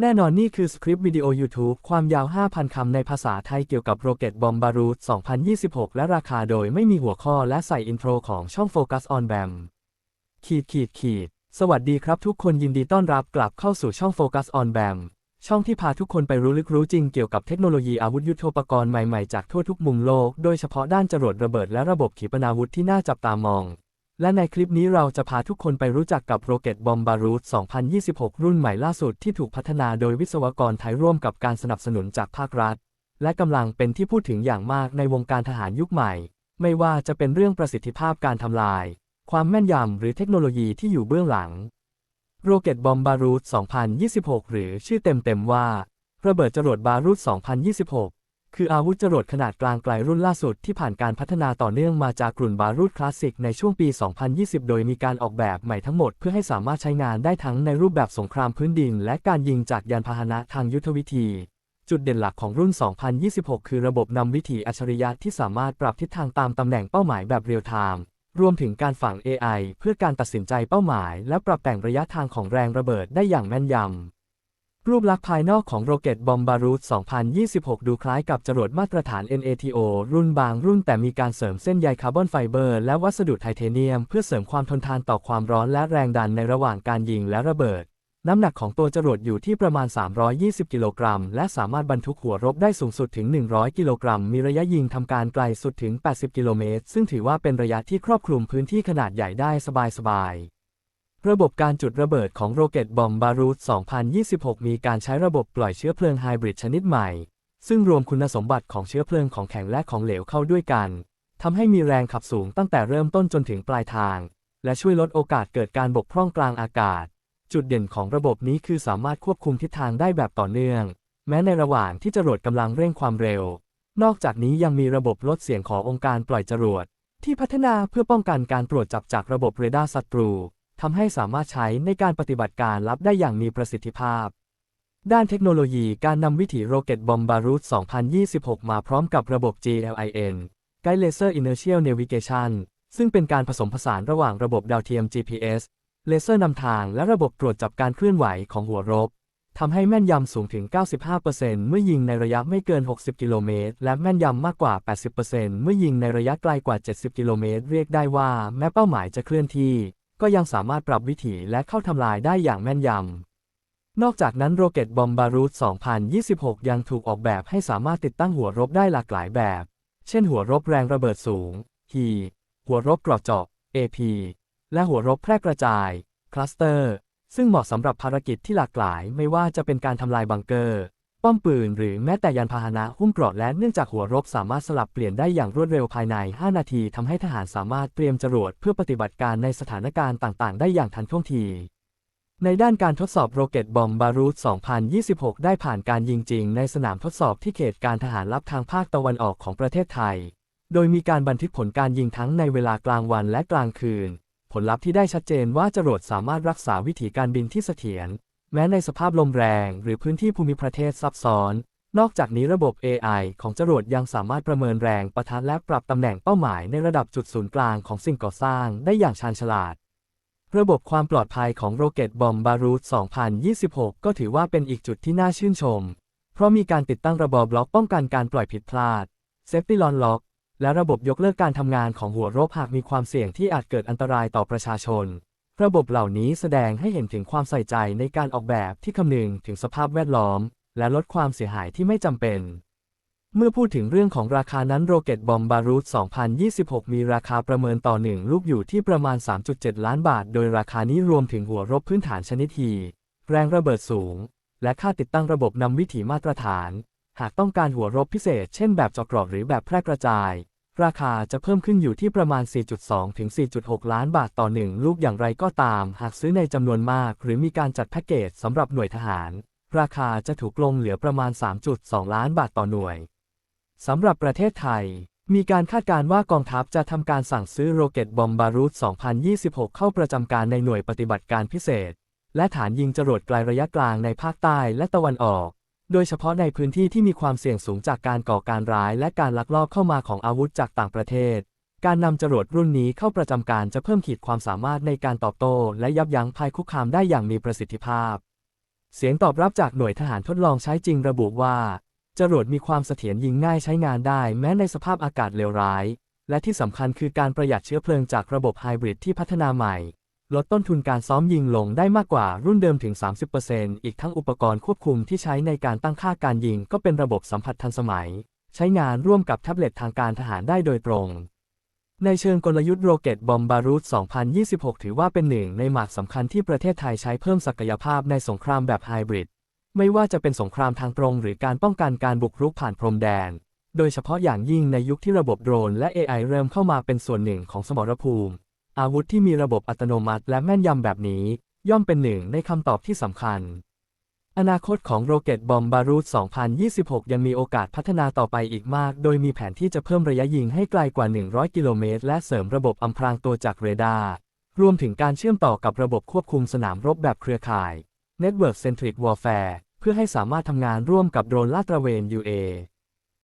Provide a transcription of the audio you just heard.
แน่นอนนี่คือสคริปต์วิดีโอ YouTube ความยาว 5,000 คำในภาษาไทยเกี่ยวกับโรเกตบอมบารูด2026 และราคาโดยไม่มีหัวข้อและใส่อินโทรของช่อง Focus on BAM ขีดขีดขีด สวัสดีครับทุกคนยินดีต้อนรับกลับเข้าสู่ช่อง Focus on BAM ช่องที่พาทุกคนไปรู้ลึกรู้จริงเกี่ยวกับเทคโนโลยีอาวุธยุทโธปกรณ์ใหม่ๆจากทั่วทุกมุมโลก โดยเฉพาะด้านจรวดระเบิดและระบบขีปนาวุธที่น่าจับตามอง และในคลิปนี้เราจะพาทุกคนไปรู้จักกับโรเก็ตบอมบารูด2026 รุ่นใหม่ล่าสุดที่ถูกพัฒนาโดยวิศวกรไทยร่วมกับการสนับสนุนจากภาครัฐ และกำลังเป็นที่พูดถึงอย่างมากในวงการทหารยุคใหม่ ไม่ว่าจะเป็นเรื่องประสิทธิภาพการทำลาย ความแม่นยำหรือเทคโนโลยีที่อยู่เบื้องหลังโรเก็ตบอมบารูด2026 หรือชื่อเต็มๆว่า ระเบิดจรวดบารูด2026 คืออาวุธจรวดขนาดกลางไกลรุ่นล่าสุดที่ผ่านการพัฒนาต่อเนื่องมาจากกลุ่นบารูดคลาสสิกในช่วงปี 2020 โดยมีการออกแบบใหม่ทั้งหมดเพื่อให้สามารถใช้งานได้ทั้งในรูปแบบสงครามพื้นดิน และการยิงจากยานพาหนะทางยุทธวิธี จุดเด่นหลักของรุ่น 2026 คือระบบนำวิถีอัจฉริยะที่สามารถปรับทิศทางตามตำแหน่งเป้าหมายแบบเรียลไทม์รวมถึงการฝัง AI เพื่อการตัดสินใจเป้าหมาย และปรับแต่งระยะทางของแรงระเบิดได้อย่างแม่นยำ รูปลักษณ์ภายนอกของโรเกตบอมบารูด2026 ดูคล้ายกับจรวดมาตรฐาน NATO รุ่นบางรุ่นแต่มีการเสริมเส้นใยคาร์บอนไฟเบอร์และวัสดุไทเทเนียม เพื่อเสริมความทนทานต่อความร้อนและแรงดันในระหว่างการยิงและระเบิด น้ำหนักของตัวจรวดอยู่ที่ประมาณ 320 กิโลกรัม และสามารถบรรทุกหัวรบได้สูงสุดถึง 100 กิโลกรัม มีระยะยิงทำการไกลสุดถึง 80 กิโลเมตร ซึ่งถือว่าเป็นระยะที่ครอบคลุมพื้นที่ขนาดใหญ่ได้สบายๆ ระบบการจุดระเบิดของโรเกตบอมบารูด2026 มีการใช้ระบบปล่อยเชื้อเพลิงไฮบริดชนิดใหม่ ซึ่งรวมคุณสมบัติของเชื้อเพลิงของแข็งและของเหลวเข้าด้วยกันทำให้มีแรงขับสูงตั้งแต่เริ่มต้นจนถึงปลายทาง และช่วยลดโอกาสเกิดการบกพร่องกลางอากาศ จุดเด่นของระบบนี้คือสามารถควบคุมทิศทางได้แบบต่อเนื่อง แม้ในระหว่างที่จรวดกำลังเร่งความเร็ว นอกจากนี้ยังมีระบบลดเสียงขององค์การปล่อยจรวดที่พัฒนาเพื่อป้องกันการตรวจจับจากระบบเรดาร์ศัตรู ทำให้สามารถใช้ในการปฏิบัติการลับได้อย่างมีประสิทธิภาพ ด้านเทคโนโลยีการนำวิถีโรเก็ตบอมบารูด2026 มาพร้อมกับระบบ GLIN Guide Laser Inertial Navigation ซึ่งเป็นการผสมผสานระหว่างระบบดาวเทียม GPS เลเซอร์นำทางและระบบตรวจจับการเคลื่อนไหวของหัวรบทำให้แม่นยำสูงถึง 95%เมื่อยิงในระยะไม่เกิน 60 กิโลเมตร และแม่นยำมากกว่า 80%เมื่อยิงในระยะไกลกว่า 70 กิโลเมตร เรียกได้ว่าแม้เป้าหมายจะเคลื่อนที่ ก็ยังสามารถปรับวิถีและเข้าทำลายได้อย่างแม่นยำ นอกจากนั้นโรเกตบอมบารูด2026 ยังถูกออกแบบให้สามารถติดตั้งหัวรบได้หลากหลายแบบ เช่นหัวรบแรงระเบิดสูง HE หัวรบกระเจาะ AP และหัวรบแพร่กระจาย คลัสเตอร์ ซึ่งเหมาะสำหรับภารกิจที่หลากหลายไม่ว่าจะเป็นการทำลายบังเกอร์ ป้อมปืนหรือแม้แต่ยานพาหนะหุ้มเกราะและเนื่องจากหัวรบสามารถสลับเปลี่ยนได้อย่างรวดเร็วภายใน 5 นาทีทำให้ทหารสามารถเตรียมจรวดเพื่อปฏิบัติการในสถานการณ์ต่างๆ ได้อย่างทันท่วงที ในด้านการทดสอบโรเกตบอมบารูด2026 ได้ผ่านการยิงจริงในสนามทดสอบที่เขตการทหารลับทางภาคตะวันออกของประเทศไทย โดยมีการบันทึกผลการยิงทั้งในเวลากลางวันและกลางคืน ผลลัพธ์ที่ได้ชัดเจนว่าจรวดสามารถรักษาวิถีการบินที่เสถียร แม้ในสภาพลมแรงหรือพื้นที่ภูมิประเทศซับซ้อน นอกจากนี้ระบบ AI ของจรวดยังสามารถประเมินแรงประทะและปรับตำแหน่งเป้าหมายในระดับจุดศูนย์กลางของสิ่งก่อสร้างได้อย่างชาญฉลาด ระบบความปลอดภัยของโรเกตบอมบารูด2026 ก็ถือว่าเป็นอีกจุดที่น่าชื่นชม เพราะมีการติดตั้งระบบบล็อกป้องกันการปล่อยผิดพลาด Safety Lock Lock และระบบยกเลิกการทำงานของหัวรบหากมีความเสี่ยงที่อาจเกิดอันตรายต่อประชาชน ระบบเหล่านี้แสดงให้เห็นถึงความใส่ใจในการออกแบบที่คำนึงถึงสภาพแวดล้อม และลดความเสียหายที่ไม่จำเป็น เมื่อพูดถึงเรื่องของราคานั้นโรเกตบอมบารูด2026 มีราคาประเมินต่อหนึ่งลูกอยู่ที่ประมาณ 3.7 ล้านบาท โดยราคานี้รวมถึงหัวรบพื้นฐานชนิดฮีแรงระเบิดสูง และค่าติดตั้งระบบนำวิถีมาตรฐาน หากต้องการหัวรบพิเศษ เช่นแบบเจาะกราะหรือแบบแพร่กระจาย ราคาจะเพิ่มขึ้นอยู่ที่ประมาณ 4.2 ถึง 4.6 ล้านบาทต่อหนึ่งลูกอย่างไรก็ตาม หากซื้อในจำนวนมาก หรือมีการจัดแพ็กเกจสำหรับหน่วยทหาร ราคาจะถูกลงเหลือประมาณ 3.2 ล้านบาทต่อหน่วย สำหรับประเทศไทย มีการคาดการณ์ว่ากองทัพจะทำการสั่งซื้อโรเกตบอมบารูด2026 เข้าประจำการในหน่วยปฏิบัติการพิเศษ และฐานยิงจรวดไกลระยะกลางในภาคใต้และตะวันออก โดยเฉพาะในพื้นที่ที่มีความเสี่ยงสูงจากการก่อการร้ายและการลักลอบเข้ามาของอาวุธจากต่างประเทศ การนำจรวดรุ่นนี้เข้าประจำการจะเพิ่มขีดความสามารถในการตอบโต้และยับยั้งภัยคุกคามได้อย่างมีประสิทธิภาพ เสียงตอบรับจากหน่วยทหารทดลองใช้จริงระบุว่า จรวดมีความเสถียรยิงง่ายใช้งานได้แม้ในสภาพอากาศเลวร้าย และที่สำคัญคือการประหยัดเชื้อเพลิงจากระบบไฮบริดที่พัฒนาใหม่ ลดต้นทุนการซ้อมยิงลงได้มากกว่ารุ่นเดิมถึง 30%อีกทั้งอุปกรณ์ควบคุมที่ใช้ในการตั้งค่าการยิงก็เป็นระบบสัมผัสทันสมัย ใช้งานร่วมกับแท็บเล็ตทางการทหารได้โดยตรง ในเชิงกลยุทธ์โรเกตบอมบารูด2026 ถือว่าเป็นหนึ่งในหมากสำคัญที่ประเทศไทยใช้เพิ่มศักยภาพในสงครามแบบไฮบริด ไม่ว่าจะเป็นสงครามทางตรง หรือการป้องกันการบุกรุกผ่านพรมแดน โดยเฉพาะอย่างยิ่งในยุคที่ระบบโดรนและ AI เริ่มเข้ามาเป็นส่วนหนึ่งของสมรภูมิ อาวุธที่มีระบบอัตโนมัติและแม่นยำแบบนี้ ย่อมเป็นหนึ่งในคำตอบที่สำคัญ อนาคตของโรเกตบอมบารูด2026 ยังมีโอกาสพัฒนาต่อไปอีกมาก โดยมีแผนที่จะเพิ่มระยะยิงให้ไกลกว่า 100 กิโลเมตร และเสริมระบบอำพรางตัวจากเรดาร์ รวมถึงการเชื่อมต่อกับระบบควบคุมสนามรบแบบเครือข่าย Network Centric Warfare เพื่อให้สามารถทำงานร่วมกับโดรนลาดตระเวน UA